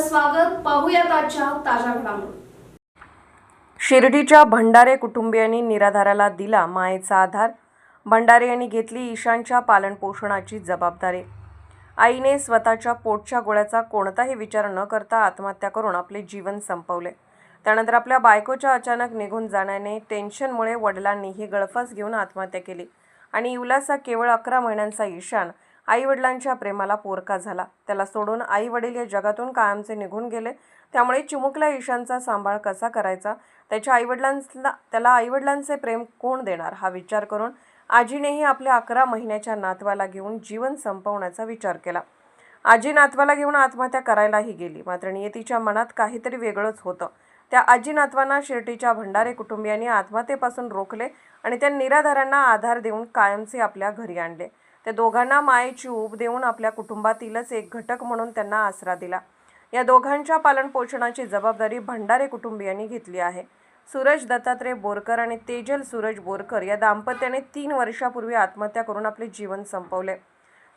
स्वागत पाहूयात आजच्या ताज्या घडामोडी. शिर्डीच्या भंडारे कुटुंबियांनी निराधाराला दिला मायेचा आधार. भंडारे यांनी घेतली ईशानच्या पालनपोषणाची जबाबदारी. आईने स्वतःच्या पोटच्या गोळ्याचा कोणताही विचार न करता आत्महत्या करून आपले जीवन संपवले. त्यानंतर आपल्या बायकोच्या अचानक निघून जाण्याने टेन्शनमुळे वडिलांनीही गळफास घेऊन आत्महत्या केली. आणि इवलासा केवळ अकरा महिन्यांचा ईशान आईवडिलांच्या प्रेमाला पोरका झाला. त्याला सोडून आई वडील या जगातून कायमचे निघून गेले. त्यामुळे चिमुकल्या ईशांचा सांभाळ कसा करायचा? त्याच्या आईवडिलांना त्याला आईवडिलांचे प्रेम कोण देणार? हा विचार करून आजीनेही आपल्या अकरा महिन्याच्या नातवाला घेऊन जीवन संपवण्याचा विचार केला. आजी नातवाला घेऊन आत्महत्या करायलाही गेली. मात्र नियतीच्या मनात काहीतरी वेगळंच होतं. त्या आजी नातवांना शिर्टीच्या भंडारे कुटुंबियांनी आत्महत्येपासून रोखले आणि त्या निराधारांना आधार देऊन कायमचे आपल्या घरी आणले. त्या दोघांना मायेची ऊब देऊन आपल्या कुटुंबातीलच एक घटक म्हणून त्यांना आसरा दिला. या दोघांच्या पालनपोषणाची जबाबदारी भंडारे कुटुंबियांनी घेतली आहे. सूरज दत्तात्रय बोरकर आणि तेजल सूरज बोरकर या दाम्पत्याने तीन वर्षापूर्वी आत्महत्या करून आपले जीवन संपवले.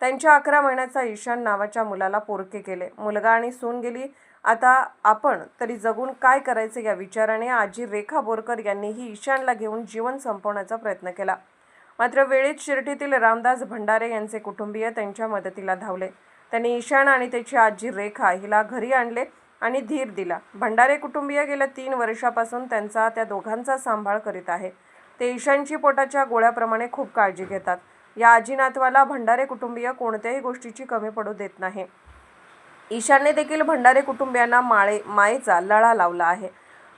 त्यांच्या अकरा महिन्याचा ईशान नावाच्या मुलाला पोरके केले. मुलगा आणि सून गेली. आता आपण तरी जगून काय करायचे या विचाराने आजी रेखा बोरकर यांनीही ईशानला घेऊन जीवन संपवण्याचा प्रयत्न केला. मात्र वेळीच शिर्टीतील रामदास भंडारे यांचे कुटुंबीय त्यांच्या मदतीला धावले. त्यांनी ईशान आणि त्याची आजी रेखा हिला घरी आणले आणि धीर दिला. भंडारे कुटुंबीय गेल्या तीन वर्षापासून त्यांचा त्या दोघांचा सांभाळ करीत आहे. ते ईशानची पोटाच्या गोळ्याप्रमाणे खूप काळजी घेतात. या आजी नातवाला भंडारे कुटुंबीय कोणत्याही गोष्टीची कमी पडू देत नाही. ईशानने देखील भंडारे कुटुंबियांना माळे मायेचा लळा लावला आहे.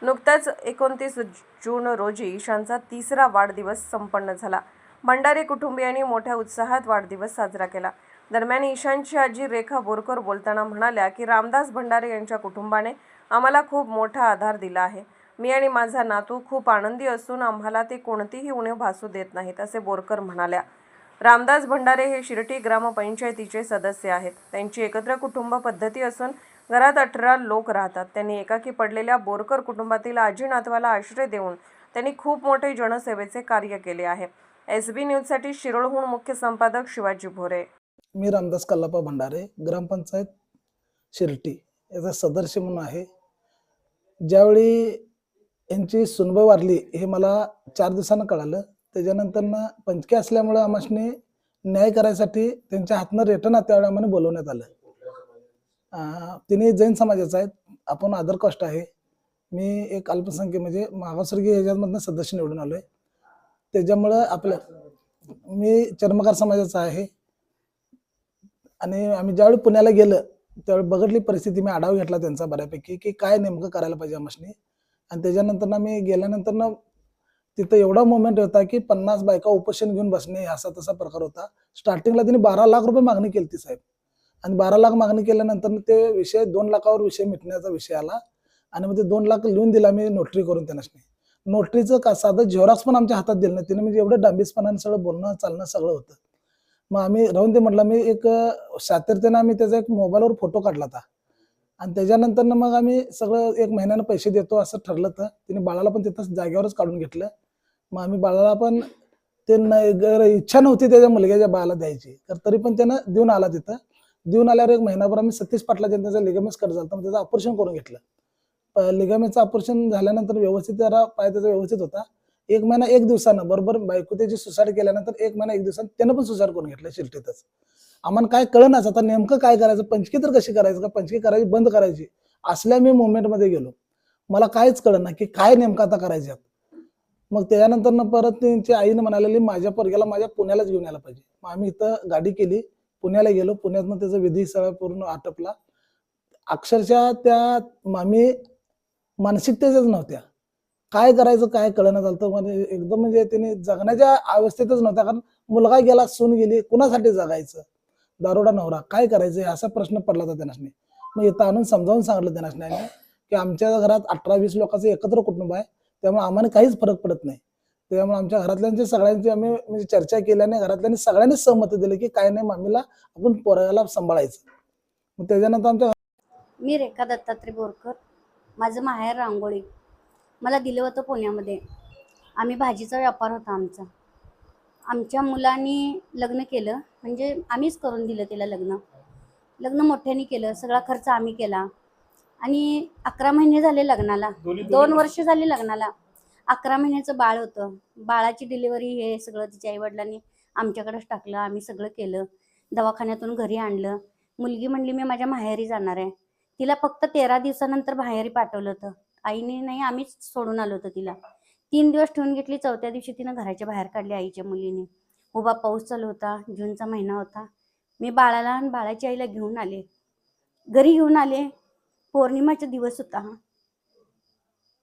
नुकताच एकोणतीस जून रोजी ईशानचा तिसरा वाढदिवस संपन्न झाला. भंडारे कुटुंबियांनी मोठ्या उत्साहात वाढदिवस साजरा केला. दरम्यान ईशानची आजी रेखा बोरकर बोलताना म्हणाल्या की रामदास भंडारे यांच्या कुटुंबाने आम्हाला खूप मोठा आधार दिला आहे. मी आणि माझा नातू खूप आनंदी असून आम्हाला ते कोणतीही उणीव भासू देत नाहीत असे बोरकर म्हणाल्या. रामदास भंडारे हे शिर्टी ग्रामपंचायतीचे सदस्य आहेत. त्यांची एकत्र कुटुंब पद्धती असून घरात अठरा लोक राहतात. त्यांनी एकाकी पडलेल्या बोरकर कुटुंबातील आजी नातवाला आश्रय देऊन त्यांनी खूप मोठे जनसेवेचे कार्य केले आहे. एस बी न्यूजसाठी शिरोळहून मुख्य संपादक शिवाजी भोरे. मी रामदास कल्लापा भंडारे ग्रामपंचायत शिर्टी याचा सदस्य म्हणून आहे. ज्यावेळी यांची सुनबाई वारली हे मला चार दिवसानं कळालं. त्याच्यानंतर ना पंचके असल्यामुळं आम्हासनी न्याय करायसाठी त्यांच्या हातनं रिटर्न त्यावेळी आम्हाला बोलवण्यात आलं. तिने जैन समाजाचा आहेत आपण आदर कष्ट आहे. मी एक अल्पसंख्य म्हणजे मागासवर्गीय ह्याच्यामधनं सदस्य निवडून आलो आहे त्याच्यामुळं आपलं मी चर्मकार समाजाचा आहे. आणि आम्ही ज्यावेळी पुण्याला गेलं त्यावेळी बघितली परिस्थिती मी आढावा घेतला त्यांचा बऱ्यापैकी की काय नेमकं करायला पाहिजे आमशनी आणि त्याच्यानंतर ना मी गेल्यानंतर ना तिथं एवढा मोमेंट होता की पन्नास बायका उपोषण घेऊन बसणे असा तसा प्रकार होता. स्टार्टिंगला त्यांनी बारा लाख रुपये मागणी केली ती साहेब. आणि बारा लाख मागणी केल्यानंतर ते विषय दोन लाखावर विषय मिटण्याचा विषय आला. आणि मग ते दोन लाख लिहून दिला मी नोटरी करून त्यांना. नोटरीचं का साधं झेरॉक्स पण आमच्या हातात दिलं नाही. तिने म्हणजे एवढं डांबीसपणाने सगळं बोलणं चालणं सगळं होतं. मग आम्ही राहून ते म्हटलं मी एक अं, आम्ही त्याचा एक मोबाईलवर फोटो काढला होता. आणि त्याच्यानंतर मग आम्ही सगळं एक महिन्यानं पैसे देतो असं ठरलं तर तिने बाळाला पण तिथं जागेवरच काढून घेतलं. मग आम्ही बाळाला पण ते न इच्छा नव्हती त्याच्या मुलग्याच्या बाळाला द्यायची तर तरी पण त्यानं देऊन आला तिथं. देऊन आल्यावर एक महिनाभर आम्ही सतीश पाटला त्याचा लिगमेस कट झालं मग त्याचं ऑपरेशन करून घेतलं. लिगामेचं ऑपरेशन झाल्यानंतर व्यवस्थित जरा पाय त्याचा व्यवस्थित होता. एक महिना एक दिवसानं बरोबर? बायको त्याची सुसाईड केल्यानंतर एक महिना एक दिवसानं त्यानं पण सुसाईड करून घेतलं शिर्टीतच आम्हाला काय कळनाच आता नेमकं काय करायचं? पंचकी तर कशी करायचं का? पंचकी करायची बंद करायची? असल्या मी मोमेंटमध्ये गेलो. मला काहीच कळना की काय नेमकं आता करायचं मग त्याच्यानंतर परत त्यांची आईनं म्हणालेली माझ्या पोरग्याला माझ्या पुण्यालाच घेऊन यायला पाहिजे. मग आम्ही इथं गाडी केली पुण्याला गेलो. पुण्यातनं त्याचा विधी सगळा पूर्ण आटपला. अक्षरशः त्या आम्ही मानसिकतेच्याच नव्हत्या. काय करायचं काय कळणं झालं म्हणजे एकदम म्हणजे त्याने जगण्याच्या अवस्थेतच नव्हत्या. कारण मुलगा गेला सून गेली कुणासाठी जगायचं? दारोडा नवरा काय करायचं? असा प्रश्न पडला होता त्यांना मग इथं आणून समजावून सांगितलं त्यांना की आमच्या घरात अठरा वीस लोकांचं एकत्र कुटुंब आहे. त्यामुळे आम्हाला काहीच फरक पडत नाही. त्यामुळे आमच्या घरातल्यांची सगळ्यांची आम्ही म्हणजे चर्चा केल्याने घरातल्यांनी सगळ्यांनीच सहमती दिली की काय नाही मामीला आपण पोराला सांभाळायचं. मग त्याच्यानंतर आमच्या मी रेखा दत्तात्रय बोरकर. माझं माहेर रांगोळी. मला दिलं होतं पुण्यामध्ये. आम्ही भाजीचा व्यापार होता आमचा. आमच्या मुलांनी लग्न केलं. म्हणजे आम्हीच करून दिलं तिला लग्न. लग्न मोठ्याने केलं. सगळा खर्च आम्ही केला. आणि अकरा महिने झाले लग्नाला. दोन वर्ष झाली लग्नाला. अकरा महिन्याचं बाळ होतं. बाळाची डिलिव्हरी हे सगळं तिच्या आईवडिलांनी आमच्याकडेच टाकलं. आम्ही सगळं केलं. दवाखान्यातून घरी आणलं. मुलगी म्हणली मी माझ्या माहेरी जाणार आहे. तिला फक्त तेरा दिवसानंतर बाहेरी पाठवलं होतं. आईने नाही आम्हीच सोडून आलो होतो तिला. तीन दिवस ठेवून घेतली चौथ्या दिवशी तिनं घराच्या बाहेर काढली आईच्या मुलीने. हो उभा पाऊस चालू होता जूनचा महिना होता. मी बाळाला आणि बाळाच्या आईला घेऊन आले. घरी घेऊन आले. पौर्णिमाचा दिवस होता. हा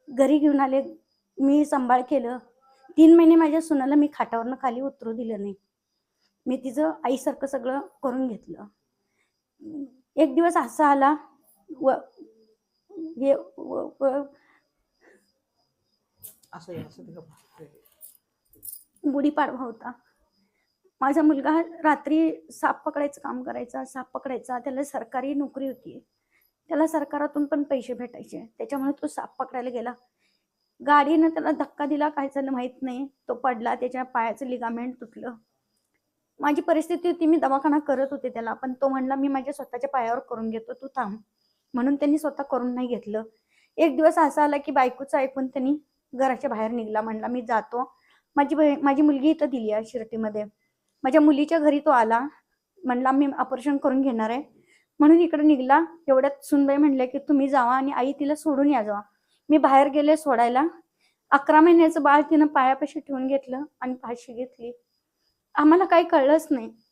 घरी घेऊन आले. मी सांभाळ केलं. तीन महिने माझ्या सुनाला मी खाटावरनं खाली उतरू दिलं नाही. मी तिचं आईसारखं सगळं करून घेतलं. एक दिवस असा आला व व- व- असं आहे. गुढीपाडवा होता. माझा मुलगा रात्री साप पकडायचं काम करायचा साप पकडायचा त्याला सरकारी नोकरी होती. त्याला सरकारातून पण पैसे भेटायचे त्याच्यामुळे तो साप पकडायला गेला. गाडीनं त्याला धक्का दिला काय झालं माहीत नाही. तो पडला त्याच्या पायाचं लिगामेंट तुटलं. माझी परिस्थिती होती मी दवाखाना करत होते त्याला पण तो म्हणला मी माझ्या स्वतःच्या पायावर करून घेतो तू थांब. म्हणून त्यांनी स्वतः करून नाही घेतलं. एक दिवस असा आला की बायकोचं ऐकून त्यांनी घराच्या बाहेर निघला. म्हणला मी जातो. माझी बहीण माझी मुलगी इथं दिली आहे शिर्टीमध्ये माझ्या मुलीच्या घरी तो आला. म्हणला मी ऑपरेशन करून घेणार आहे. म्हणून इकडे निघला. एवढ्यात सुनबाई म्हणले की तुम्ही जावा आणि आई तिला सोडून या जावा. मी बाहेर गेले सोडायला. अकरा महिन्याचं बाळ तिनं पायापाशी ठेवून घेतलं आणि फाशी घेतली. आम्हाला काही कळलंच नाही.